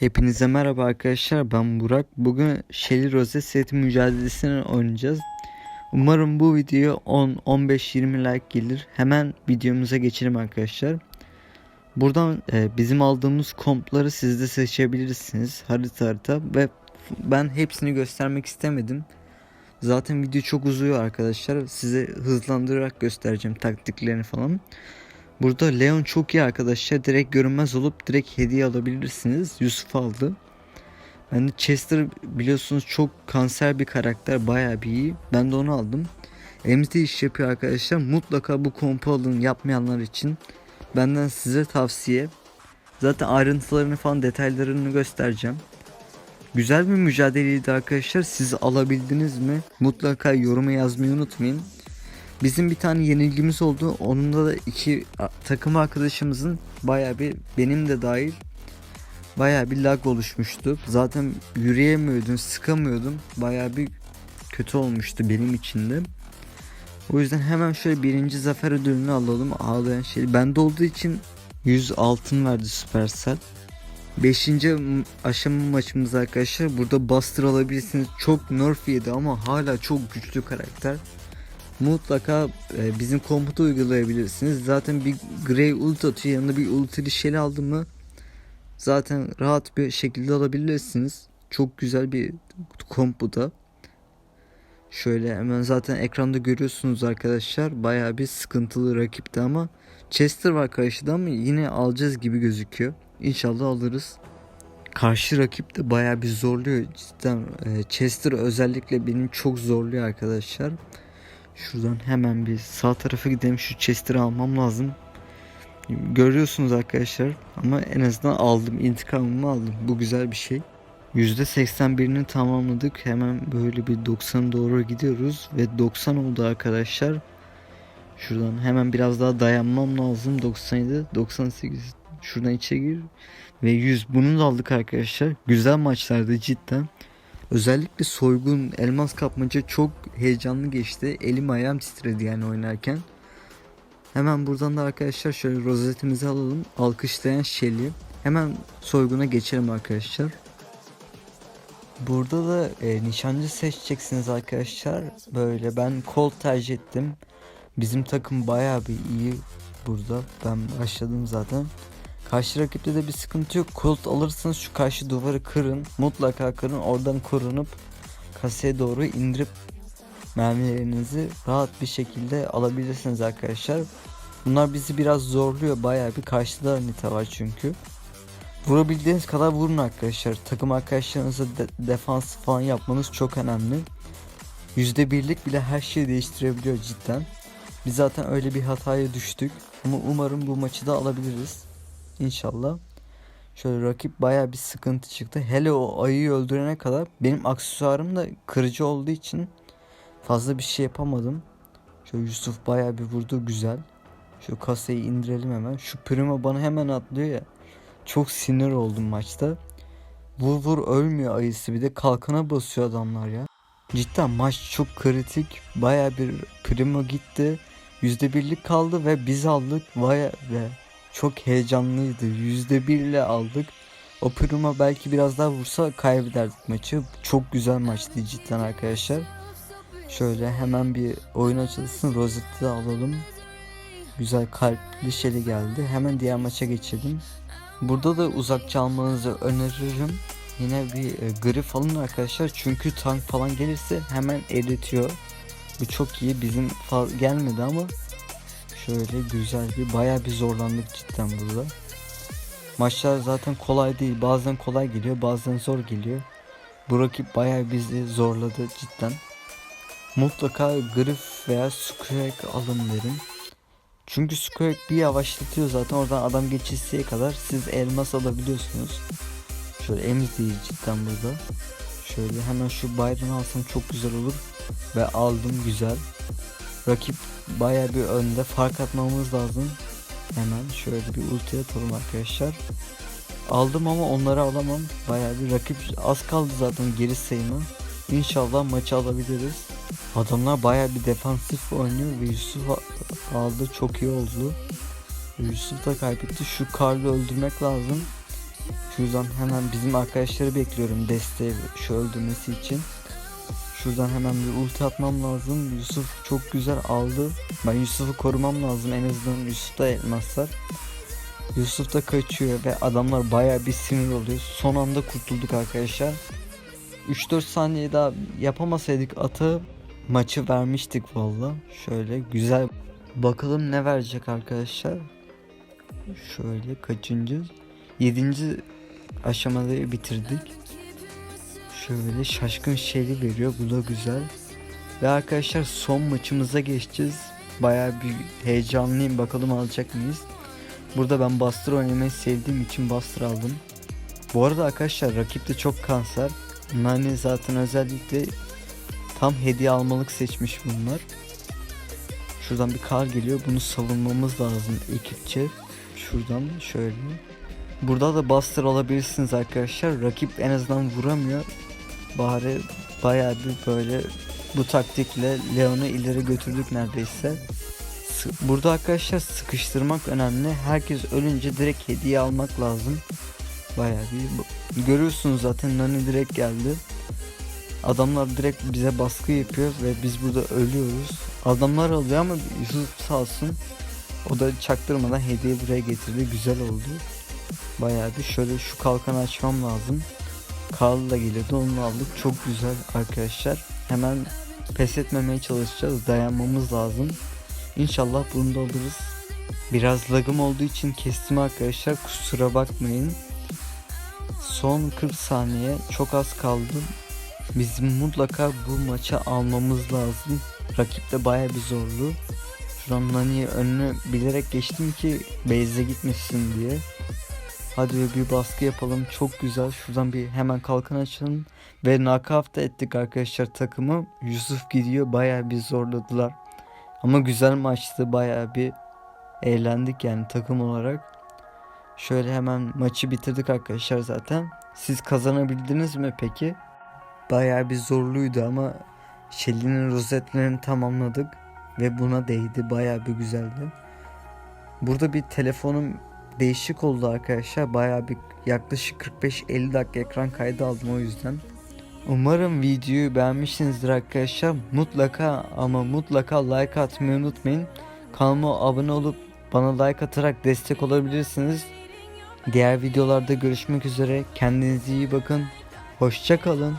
Hepinize merhaba arkadaşlar ben Burak. Bugün Shelly Rose set mücadelesini oynayacağız. Umarım bu video 10-15-20 like gelir. Hemen videomuza geçelim arkadaşlar. Buradan e, bizim aldığımız kompları siz de seçebilirsiniz harita harita ve ben hepsini göstermek istemedim. Zaten video çok uzuyor arkadaşlar. Size hızlandırarak göstereceğim taktiklerini falan. Burada Leon çok iyi arkadaşlar. Direkt görünmez olup direkt hediye alabilirsiniz. Yusuf aldı. Ben de Chester biliyorsunuz çok kanser bir karakter. Bayağı bir iyi. Ben de onu aldım. Elimizde iş yapıyor arkadaşlar. Mutlaka bu kompu alın yapmayanlar için. Benden size tavsiye. Zaten ayrıntılarını falan detaylarını göstereceğim. Güzel bir mücadeleydi arkadaşlar. Siz alabildiniz mi? Mutlaka yoruma yazmayı unutmayın. Bizim bir tane yenilgimiz oldu. Onunla da iki takım arkadaşımızın baya bir benim de dahil baya bir lag oluşmuştu. Zaten yürüyemiyordum, sıkamıyordum. Baya bir kötü olmuştu benim için de. O yüzden hemen şöyle birinci zafer ödülünü alalım. Ağlayan şey. Bende olduğu için 100 altın verdi Supercell. Beşinci aşama maçımız arkadaşlar. Burada Buster alabilirsiniz. Çok nerf yedi ama hala çok güçlü karakter mutlaka e, bizim komutu uygulayabilirsiniz. Zaten bir Grey ult atıyor yanında bir ultili shell aldı mı zaten rahat bir şekilde alabilirsiniz. Çok güzel bir komp bu da. Şöyle hemen zaten ekranda görüyorsunuz arkadaşlar. Baya bir sıkıntılı rakipti ama Chester var karşıda ama yine alacağız gibi gözüküyor. İnşallah alırız. Karşı rakip de baya bir zorluyor cidden. e, Chester özellikle benim çok zorluyor arkadaşlar. Şuradan hemen bir sağ tarafa gidelim. Şu Chester'ı almam lazım. Görüyorsunuz arkadaşlar. Ama en azından aldım. intikamımı aldım. Bu güzel bir şey. %81'ini tamamladık. Hemen böyle bir 90 doğru gidiyoruz. Ve 90 oldu arkadaşlar. Şuradan hemen biraz daha dayanmam lazım. 97, 98. Şuradan içe gir. Ve 100. Bunu da aldık arkadaşlar. Güzel maçlardı cidden. Özellikle soygun elmas kapmaca çok heyecanlı geçti. Elim ayağım titredi yani oynarken. Hemen buradan da arkadaşlar şöyle rozetimizi alalım. Alkışlayan Shelly. Hemen soyguna geçelim arkadaşlar. Burada da e, nişancı seçeceksiniz arkadaşlar. Böyle ben Colt tercih ettim. Bizim takım bayağı bir iyi burada. Ben başladım zaten. Karşı rakipte de bir sıkıntı yok. Colt alırsanız şu karşı duvarı kırın. Mutlaka kırın. Oradan korunup kasaya doğru indirip mermilerinizi rahat bir şekilde alabilirsiniz arkadaşlar. Bunlar bizi biraz zorluyor. Bayağı bir karşıda nite var çünkü. Vurabildiğiniz kadar vurun arkadaşlar. Takım arkadaşlarınıza de- defans falan yapmanız çok önemli. %1'lik bile her şeyi değiştirebiliyor cidden. Biz zaten öyle bir hataya düştük. Ama umarım bu maçı da alabiliriz. İnşallah. Şöyle rakip baya bir sıkıntı çıktı. Hele o ayıyı öldürene kadar benim aksesuarım da kırıcı olduğu için fazla bir şey yapamadım. Şöyle Yusuf baya bir vurdu güzel. Şu kasayı indirelim hemen. Şu primo bana hemen atlıyor ya. Çok sinir oldum maçta. Vur vur ölmüyor ayısı bir de kalkana basıyor adamlar ya. Cidden maç çok kritik. Baya bir primo gitti. %1'lik kaldı ve biz aldık. Baya ve çok heyecanlıydı. Yüzde birle aldık. O Prima belki biraz daha vursa kaybederdik maçı. Çok güzel maçtı cidden arkadaşlar. Şöyle hemen bir oyun açılsın. Roset'i de alalım. Güzel kalpli şeli geldi. Hemen diğer maça geçelim. Burada da uzakça almanızı öneririm. Yine bir e, grif alın arkadaşlar. Çünkü tank falan gelirse hemen eritiyor. Bu çok iyi. Bizim fa- gelmedi ama Şöyle güzel bir baya bir zorlandık cidden burada. Maçlar zaten kolay değil. Bazen kolay geliyor, bazen zor geliyor. Bu rakip baya bizi zorladı cidden. Mutlaka Griff veya Squeak alın derim. Çünkü Squeak bir yavaşlatıyor zaten oradan adam geçişsiye kadar siz elmas alabiliyorsunuz. Şöyle emziği cidden burada. Şöyle hemen şu Byron alsam çok güzel olur. Ve aldım güzel. Rakip baya bir önde fark atmamız lazım. Hemen şöyle bir ulti atalım arkadaşlar. Aldım ama onları alamam. Baya bir rakip az kaldı zaten geri sayımı. İnşallah maçı alabiliriz. Adamlar baya bir defansif oynuyor ve Yusuf aldı çok iyi oldu. Yusuf da kaybetti. Şu Karl'ı öldürmek lazım. Şuradan hemen bizim arkadaşları bekliyorum desteği şu öldürmesi için. Şuradan hemen bir ulti atmam lazım. Yusuf çok güzel aldı. Ben Yusuf'u korumam lazım. En azından Yusuf'ta elmaslar. Yusuf da kaçıyor ve adamlar baya bir sinir oluyor. Son anda kurtulduk arkadaşlar. 3-4 saniye daha yapamasaydık atı maçı vermiştik valla. Şöyle güzel. Bakalım ne verecek arkadaşlar. Şöyle kaçıncı? 7. aşamada bitirdik. Şöyle şaşkın şeyli veriyor. Bu da güzel. Ve arkadaşlar son maçımıza geçeceğiz. Baya bir heyecanlıyım. Bakalım alacak mıyız? Burada ben Buster oynamayı sevdiğim için Buster aldım. Bu arada arkadaşlar rakip de çok kanser. Nani zaten özellikle tam hediye almalık seçmiş bunlar. Şuradan bir kar geliyor. Bunu savunmamız lazım ekipçe. Şuradan şöyle. Burada da Buster alabilirsiniz arkadaşlar. Rakip en azından vuramıyor. Bari bayağı bir böyle bu taktikle Leon'u ileri götürdük neredeyse. Burada arkadaşlar sıkıştırmak önemli. Herkes ölünce direkt hediye almak lazım. Bayağı bir görüyorsunuz zaten Nani direkt geldi. Adamlar direkt bize baskı yapıyor ve biz burada ölüyoruz. Adamlar alıyor ama Yusuf sağ olsun. O da çaktırmadan hediye buraya getirdi. Güzel oldu. Bayağı bir şöyle şu kalkanı açmam lazım. Karl da geliyordu onu aldık. Çok güzel arkadaşlar. Hemen pes etmemeye çalışacağız. Dayanmamız lazım. İnşallah bunu da alırız. Biraz lagım olduğu için kestim arkadaşlar. Kusura bakmayın. Son 40 saniye çok az kaldı. Bizim mutlaka bu maçı almamız lazım. Rakip de baya bir zorlu. Şuradan Nani'ye önüne bilerek geçtim ki base'e gitmesin diye. Hadi bir baskı yapalım. Çok güzel. Şuradan bir hemen kalkan açalım. Ve knockout da ettik arkadaşlar takımı. Yusuf gidiyor. Baya bir zorladılar. Ama güzel maçtı. Baya bir eğlendik yani takım olarak. Şöyle hemen maçı bitirdik arkadaşlar zaten. Siz kazanabildiniz mi peki? Bayağı bir zorluydu ama Shelly'nin rozetlerini tamamladık ve buna değdi. Bayağı bir güzeldi. Burada bir telefonum değişik oldu arkadaşlar. Bayağı bir yaklaşık 45-50 dakika ekran kaydı aldım o yüzden. Umarım videoyu beğenmişsinizdir arkadaşlar. Mutlaka ama mutlaka like atmayı unutmayın. Kanalıma abone olup bana like atarak destek olabilirsiniz. Diğer videolarda görüşmek üzere. Kendinize iyi bakın. Hoşça kalın.